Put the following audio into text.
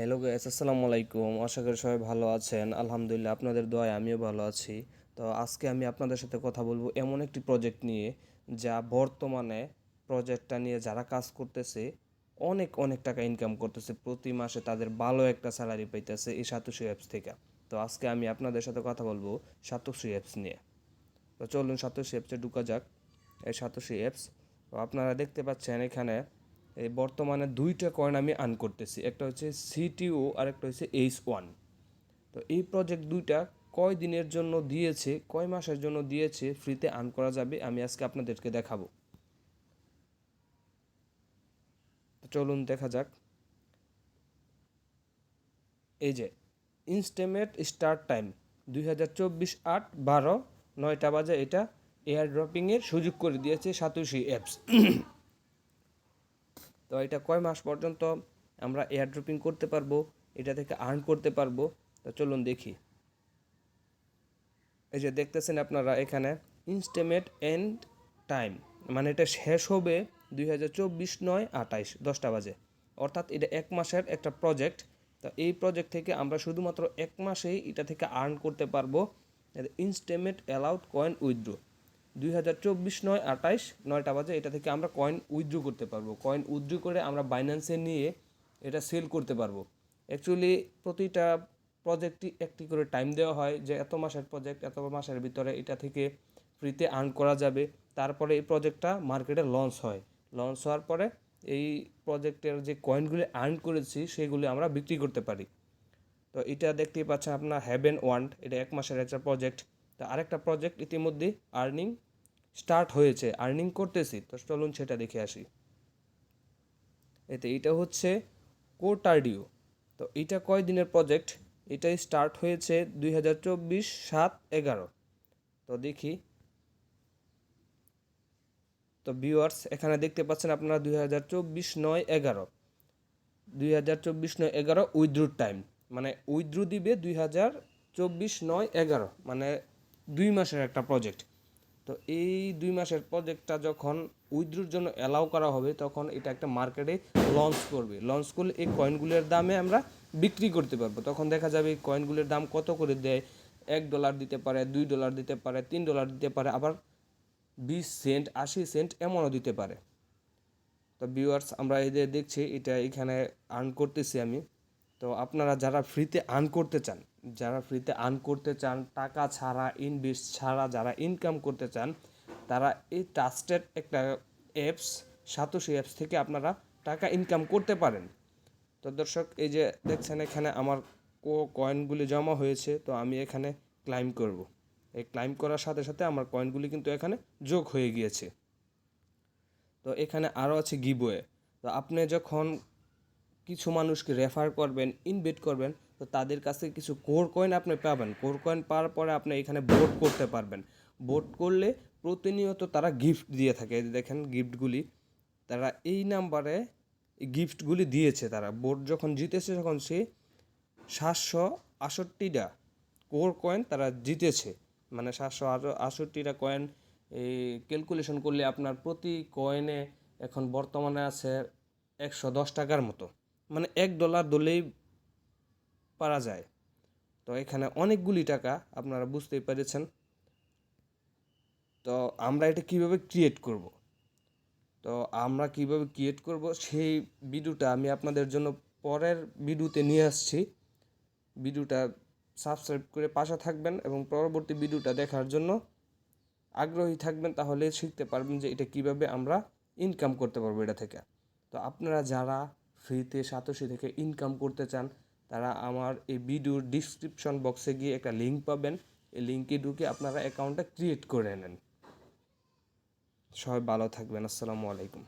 Hello guys আসসালামু আলাইকুম। আশা করি সবাই ভালো আছেন। আলহামদুলিল্লাহ, আপনাদের দোয়ায় আমিও ভালো আছি। তো আজকে আমি আপনাদের সাথে কথা বলব এমন একটি প্রজেক্ট নিয়ে, যা বর্তমানে প্রজেক্টটা নিয়ে যারা কাজ করতেছে, অনেক অনেক টাকা ইনকাম করতেছে। প্রতি মাসে তাদের ভালো একটা স্যালারি পাইতেছে এই সাতোশি অ্যাপস থেকে। তো আজকে আমি আপনাদের সাথে কথা বলব সাতোশি অ্যাপস নিয়ে। তো চলুন সাতোশি অ্যাপসে ঢুকা যাক। এই সাতোশি অ্যাপস তো আপনারা দেখতে পাচ্ছেন এখানে বর্তমানে দুইটা কয়েন আমি আর্ন করতেছি। একটা হচ্ছে সিটিও আর একটা হচ্ছে এইচ ওয়ান তো এই প্রজেক্ট দুইটা কয় দিনের জন্য দিয়েছে, কয় মাসের জন্য দিয়েছে ফ্রিতে আর্ন করা যাবে, আমি আজকে আপনাদেরকে দেখাবো। চলুন দেখা যাক। এই যে ইনস্টেমেট স্টার্ট টাইম দুই হাজার চব্বিশ আট বারো, নয়টা বাজে এটা এয়ার ড্রপিংয়ের সুযোগ করে দিয়েছে সাতোশি অ্যাপস তো এটা কয় মাস পর্যন্ত আমরা এয়ার ড্রপিং করতে পারব, এটা থেকে আর্ন করতে পারব, তো চলুন দেখি। এই যে দেখতেছেন আপনারা এখানে ইনস্টেমেট এন্ড টাইম মানে এটা শেষ হবে দুই হাজার চব্বিশ নয় আঠাইশ, দশটা বাজে। অর্থাৎ এটা এক মাসের একটা প্রজেক্ট তো এই প্রজেক্ট থেকে আমরা শুধুমাত্র এক মাসেই এটা থেকে আর্ন করতে পারব ইনস্টেমেট অ্যালাউড কয়েন উইথড্রো দুই হাজার চব্বিশ নয় আঠাইশ নয়টা বাজে, এটা থেকে আমরা কয়েন উইথড্রো করতে পারব। কয়েন উইথড্রো করে আমরা বাইন্যান্সে নিয়ে এটা সেল করতে পারব। অ্যাকচুয়ালি প্রতিটা প্রজেক্টই একটি করে টাইম দেওয়া হয় যে এত মাসের প্রজেক্ট এত মাসের ভিতরে এটা থেকে ফ্রিতে আর্ন করা যাবে। তারপরে এই প্রজেক্টটা মার্কেটে লঞ্চ হয়। লঞ্চ হওয়ার পরে এই প্রজেক্টের যে কয়েনগুলি আর্ন করেছি, সেগুলি আমরা বিক্রি করতে পারি। তো এটা দেখতেই পাচ্ছেন আপনার হ্যাভেন ওয়ান্ড এটা এক মাসের একটা প্রজেক্ট তো আরেকটা প্রজেক্ট ইতিমধ্যে আর্নিং স্টার্ট হয়েছে আর্নিং করতেছি। তো চলুন সেটা দেখে আসি। এতে এটা হচ্ছে কোটার্ডিও তো এটা কয় দিনের প্রজেক্ট এটাই স্টার্ট হয়েছে দুই হাজার চব্বিশ সাত এগারো। তো দেখি। তো ভিউয়ার্স এখানে দেখতে পাচ্ছেন আপনারা দুই হাজার চব্বিশ নয় এগারো। দুই হাজার চব্বিশ নয় এগারো উইথড্রুর টাইম। মানে উইথড্রু দিবে দুই হাজার চব্বিশ নয় এগারো। মানে দুই মাসের একটা প্রজেক্ট তো এই দুই মাসের প্রজেক্টটা যখন উইথড্রুর জন্য অ্যালাউ করা হবে, তখন এটা একটা মার্কেটে লঞ্চ করবে। লঞ্চ করলে এই কয়েনগুলোর দামে আমরা বিক্রি করতে পারব। তখন দেখা যাবে এই কয়েনগুলোর দাম কত করে দেয়? এক ডলার দিতে পারে, দুই ডলার দিতে পারে, তিন ডলার দিতে পারে, আবার বিশ সেন্ট আশি সেন্ট এমনও দিতে পারে। তো ভিউয়ার্স আমরা এদের দেখছি, এটা এখানে আর্ন করতেছি আমি। তো আপনারা যারা ফ্রিতে আর্ন করতে চান যারা ফ্রিতে আর্ন করতে চান, টাকা ছাড়া ইনভেস্ট ছাড়া যারা ইনকাম করতে চান, তারা এই ট্রাস্টেড একটা অ্যাপস সাতোশি অ্যাপস থেকে আপনারা টাকা ইনকাম করতে পারেন। তো দর্শক, এই যে দেখছেন এখানে আমার কয়েনগুলি জমা হয়েছে, তো আমি এখানে ক্লাইম করব। এই ক্লাইম করার সাথে সাথে আমার কয়েনগুলি কিন্তু এখানে যোগ হয়ে গিয়েছে। তো এখানে আরও আছে গিবোয়ে তো আপনি যখন কিছু মানুষকে রেফার করবেন ইনভেট করবেন তো তাদের কাছে কিছু কোর কয়েন আপনি পাবেন। কোর কয়েন পাওয়ার পরে আপনি এখানে ভোট করতে পারবেন। ভোট করলে প্রতিনিয়ত তারা গিফট দিয়ে থাকে। দেখেন গিফটগুলি তারা এই নাম্বারে গিফটগুলি দিয়েছে তারা। ভোট যখন জিতেছে তখন সে সাতশো আষট্টিটা কোর কয়েন তারা জিতেছে। মানে সাতশো আষট্টিটা কয়েন এই ক্যালকুলেশন করলে আপনার প্রতি কয়েনে এখন বর্তমানে আছে একশো দশ টাকার মতো। মানে এক ডলার দলেই পারা যায়। তো এখানে অনেকগুলি টাকা আপনারা বুঝতেই পেরেছেন। তো আমরা এটা কীভাবে ক্রিয়েট করব? তো আমরা কীভাবে ক্রিয়েট করব? সেই ভিডিওটা আমি আপনাদের জন্য পরের ভিডিওতে নিয়ে আসছি। ভিডিওটা সাবস্ক্রাইব করে পাশে থাকবেন এবং পরবর্তী ভিডিওটা দেখার জন্য আগ্রহী থাকবেন, তাহলে শিখতে পারবেন যে এটা কীভাবে আমরা ইনকাম করতে পারব এটা থেকে। তো আপনারা যারা ফ্রিতে সাতোশি থেকে ইনকাম করতে চান তারা আমার এই ভিডিওর ডিসক্রিপশন বক্সে গিয়ে একটা লিঙ্ক পাবেন। এই লিঙ্কে ঢুকে আপনারা অ্যাকাউন্টটা ক্রিয়েট করে নেন। সবাই ভালো থাকবেন। আসসালামু আলাইকুম।